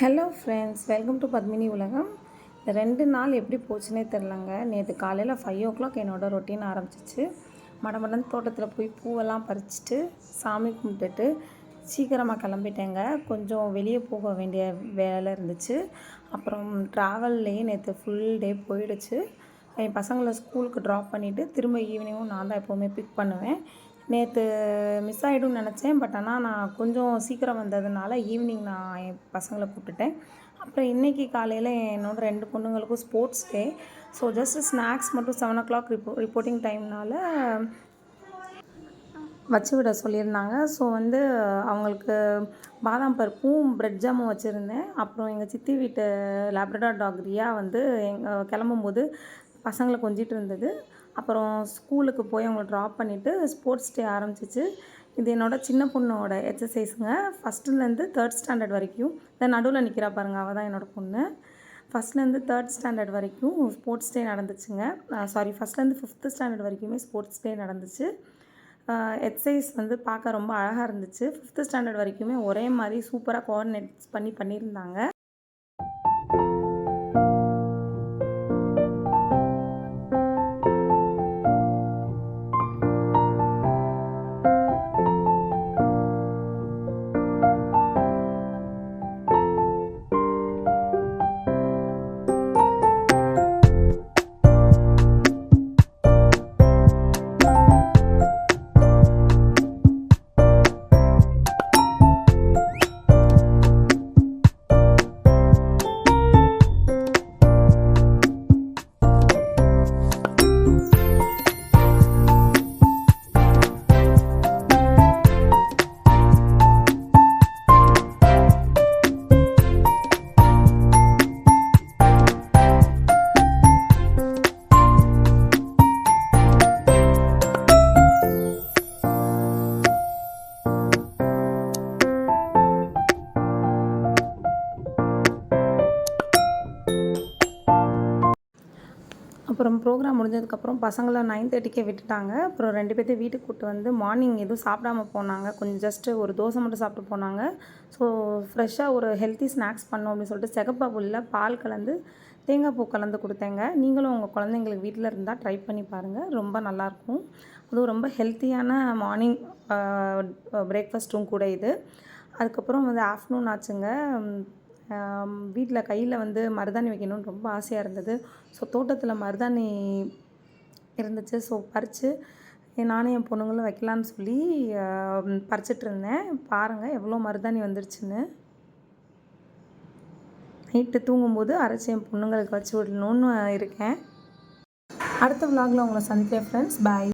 Hello friends welcome to Padmini உலகம் இந்த ரெண்டு நாள் எப்படி போச்சுன்னே தெரிலங்க நேற்று காலையில் ஃபைவ் ஓ கிளாக் என்னோட ரொட்டீன் ஆரம்பிச்சிச்சு. மடமடன் தோட்டத்தில் போய் பூவெல்லாம் பறிச்சுட்டு சாமி கும்பிட்டுட்டு சீக்கிரமாக கிளம்பிட்டேங்க. கொஞ்சம் வெளியே போக வேண்டிய வேலை இருந்துச்சு. அப்புறம் ட்ராவல்லையே நேற்று ஃபுல் டே போயிடுச்சு. என் பசங்களை ஸ்கூலுக்கு ட்ராப் பண்ணிவிட்டு திரும்ப ஈவினிங்கும் நான் தான் எப்போவுமே பிக் பண்ணுவேன். நேற்று மிஸ் ஆகிடும்னு நினச்சேன். பட் ஆனால் நான் கொஞ்சம் சீக்கிரம் வந்ததுனால ஈவினிங் நான் என் பசங்களை கூப்பிட்டுட்டேன். அப்புறம் இன்றைக்கி காலையில் என்னோட ரெண்டு பொண்ணுங்களுக்கும் sports day so just snacks மட்டும் seven o'clock repo reporting டைம்னால வச்சு விட சொல்லியிருந்தாங்க. ஸோ வந்து அவங்களுக்கு பாதாம் பருப்பும் பிரெட் ஜாமும் வச்சுருந்தேன். அப்புறம் எங்கள் சித்தி வீட்டு லேப்ரடார் டாக்ரியாக வந்து எங்கள் கிளம்பும்போது பசங்களை கொஞ்சிட்டு இருந்தது. அப்புறம் ஸ்கூலுக்கு போய் அவங்கள ட்ராப் பண்ணிவிட்டு ஸ்போர்ட்ஸ் டே ஆரம்பிச்சிச்சு. இது என்னோட சின்ன பொண்ணோட எக்ஸசைஸுங்க ஃபஸ்ட்டுலேருந்து தேர்ட் ஸ்டாண்டர்ட் வரைக்கும். இந்த நடுவில் நிற்கிறா பாருங்க அவள் தான் என்னோடய பொண்ணு. ஃபஸ்ட்லேருந்து தேர்ட் ஸ்டாண்டர்ட் வரைக்கும் ஸ்போர்ட்ஸ் டே நடந்துச்சுங்க. சாரி ஃபஸ்ட்லேருந்து ஃபிஃப்த்து ஸ்டாண்டர்ட் வரைக்குமே ஸ்போர்ட்ஸ் டே நடந்துச்சு. எக்ஸசைஸ் வந்து பார்க்க ரொம்ப அழகாக இருந்துச்சு. ஃபிஃப்த்து ஸ்டாண்டர்ட் வரைக்குமே ஒரே மாதிரி சூப்பராக கோஆர்டினேட்ஸ் பண்ணி பண்ணியிருந்தாங்க. அப்புறம் ப்ரோக்ராம் முடிஞ்சதுக்கப்புறம் பசங்களை நைன் தேர்ட்டிக்கே விட்டுட்டாங்க. அப்புறம் ரெண்டு பேர்த்தையும் வீட்டுக்கு கூப்பிட்டு வந்து மார்னிங் எதுவும் சாப்பிடாம போனாங்க. கொஞ்சம் ஜஸ்ட்டு ஒரு தோசை மட்டும் சாப்பிட்டு போனாங்க. ஸோ ஃப்ரெஷ்ஷாக ஒரு ஹெல்த்தி ஸ்நாக்ஸ் பண்ணோம் அப்படின்னு சொல்லிட்டு செகப்பாப்புலில் பால் கலந்து தேங்காய் பூ கலந்து கொடுத்தேங்க. நீங்களும் உங்கள் குழந்தைங்களுக்கு வீட்டில் இருந்தால் ட்ரை பண்ணி பாருங்கள் ரொம்ப நல்லாயிருக்கும் அதுவும் ரொம்ப ஹெல்த்தியான மார்னிங் பிரேக்ஃபாஸ்ட்டும் கூட இது. அதுக்கப்புறம் வந்து ஆஃப்டர்நூன் ஆச்சுங்க. வீட்டில் கையில் வந்து மருதாணி வைக்கணும்னு ரொம்ப ஆசையாக இருந்தது. ஸோ தோட்டத்தில் மருதாணி இருந்துச்சு. ஸோ பறித்து நானும் என் பொண்ணுங்களும் வைக்கலான்னு சொல்லி பறிச்சிட்டு இருந்தேன். பாருங்கள் எவ்வளோ மருதாணி வந்துருச்சுன்னு. நைட்டு தூங்கும்போது அரைச்சி என் பொண்ணுங்களுக்கு வச்சு விடணும்னு இருக்கேன். அடுத்த விலாகில் உங்களை சந்திக்கிறேன் ஃப்ரெண்ட்ஸ் பாய்